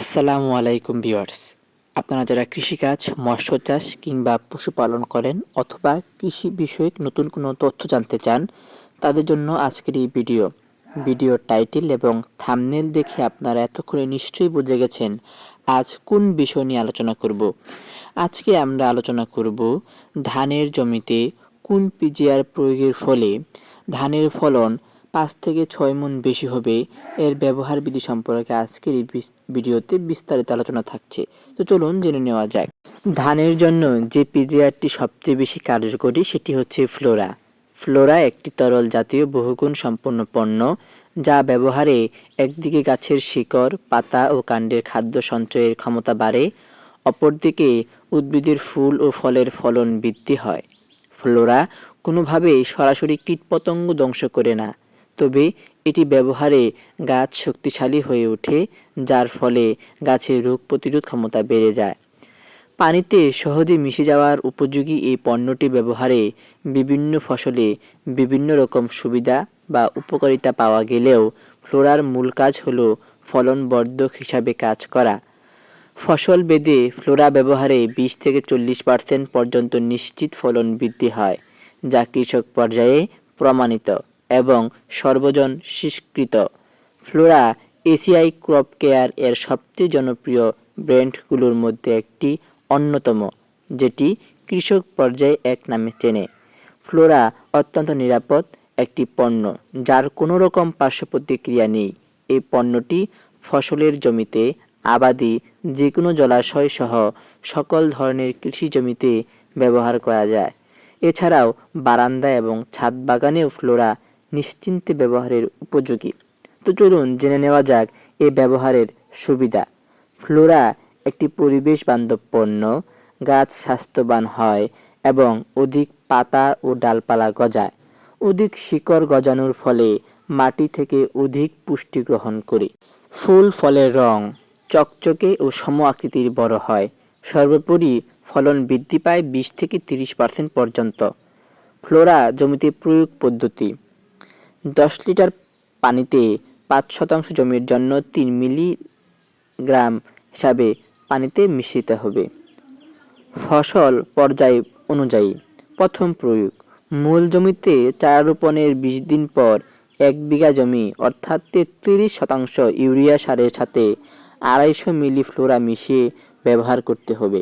আসসালামু আলাইকুম ভিউয়ার্স। আপনারা যারা কৃষিকাজ, মৎস্য চাষ কিংবা পশুপালন করেন অথবা কৃষি বিষয়ক নতুন কোনো তথ্য জানতে চান, তাদের জন্য আজকের এই ভিডিও। ভিডিও টাইটেল এবং থামনেল দেখে আপনারা এতক্ষণে নিশ্চয়ই বুঝে গেছেন আজ কোন বিষয় নিয়ে আলোচনা করব। আজকে আমরা আলোচনা করব ধানের জমিতে কোন পিজিআর প্রয়োগের ফলে ধানের ফলন পাঁচ থেকে ছয় মন বেশি হবে। এর ব্যবহার বিধি সম্পর্কে আজকের এই ভিডিওতে বিস্তারিত আলোচনা থাকছে। তো চলুন জেনে নেওয়া যাক। ধানের জন্য যে পিজিআরটি সবচেয়ে বেশি কার্যকরী সেটি হচ্ছে ফ্লোরা। ফ্লোরা একটি তরল জাতীয় বহুগুণ সম্পন্ন পণ্য, যা ব্যবহারে একদিকে গাছের শিকড়, পাতা ও কাণ্ডের খাদ্য সঞ্চয়ের ক্ষমতা বাড়ে, অপরদিকে উদ্ভিদের ফুল ও ফলের ফলন বৃদ্ধি হয়। ফ্লোরা কোনোভাবেই সরাসরি কীটপতঙ্গ ধ্বংস করে না। তবে এটি ব্যবহারে গাছ শক্তিশালী হয়ে ওঠে, যার ফলে গাছের রোগ প্রতিরোধ ক্ষমতা বেড়ে যায়। পানিতে সহজে মিশে যাওয়ার উপযোগী এই পণ্যটি ব্যবহারে বিভিন্ন ফসলে বিভিন্ন রকম সুবিধা বা উপকারিতা পাওয়া গেলেও ফ্লোরার মূল কাজ হলো ফলনবর্ধক হিসাবে কাজ করা। ফসল বেদে ফ্লোরা ব্যবহারে বিশ থেকে চল্লিশ পার্সেন্ট পর্যন্ত নিশ্চিত ফলন বৃদ্ধি হয়, যা কৃষক পর্যায়ে প্রমাণিত। এবং সর্বজন স্বীকৃত ফ্লোরা এসিআই ক্রপ কেয়ার এর সবচেয়ে জনপ্রিয় ব্র্যান্ডগুলোর মধ্যে একটি অন্যতম, যেটি কৃষক পর্যায়ে এক নামে চেনে। ফ্লোরা অত্যন্ত নিরাপদ একটি পণ্য, যার কোনো রকম পার্শ্ব প্রতিক্রিয়া নেই। এই পণ্যটি ফসলের জমিতে, আবাদি যে কোনো জলাশয় সহ সকল ধরনের কৃষি জমিতে ব্যবহার করা যায়। এছাড়াও বারান্দা এবং ছাদ বাগানেও ফ্লোরা নিশ্চিন্তে ব্যবহারের উপযোগী। তো চলুন জেনে নেওয়া যাক এ ব্যবহারের সুবিধা। ফ্লোরা একটি পরিবেশ বান্ধব পণ্য, গাছ স্বাস্থ্যবান হয় এবং অধিক পাতা ও ডালপালা গজায়। অধিক শিকড় গজানোর ফলে মাটি থেকে অধিক পুষ্টি গ্রহণ করে। ফুল ফলের রং চকচকে ও সম আকৃতির বড় হয়। সর্বোপরি ফলন বৃদ্ধি পায় বিশ থেকে তিরিশ পার্সেন্ট পর্যন্ত। ফ্লোরা জমিতে প্রয়োগ পদ্ধতি দশ লিটার পানিতে পাঁচ শতাংশ জমির জন্য তিন মিলিগ্রাম হিসাবে পানিতে মিশিতে হবে। ফসল পর্যায় অনুযায়ী প্রথম প্রয়োগ। মূল জমিতে চারা রোপণের বিশ দিন পর এক বিঘা জমি, অর্থাৎ তেত্রিশ শতাংশ ইউরিয়া সারের সাথে আড়াইশো মিলি ফ্লোরা মিশিয়ে ব্যবহার করতে হবে।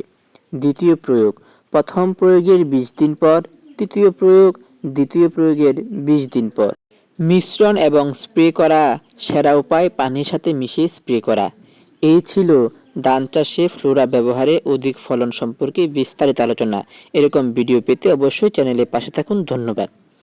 দ্বিতীয় প্রয়োগ। প্রথম প্রয়োগের বিশ দিন পর, তৃতীয় প্রয়োগ, দ্বিতীয় প্রয়োগের বিশ দিন পর। মিশ্রণ এবং স্প্রে করা সেরা উপায় পানির সাথে মিশিয়ে স্প্রে করা। এই ছিল ধান চাষে ফ্লোরা ব্যবহারে অধিক ফলন সম্পর্কে বিস্তারিত আলোচনা। এরকম ভিডিও পেতে অবশ্যই চ্যানেলের পাশে থাকুন। ধন্যবাদ।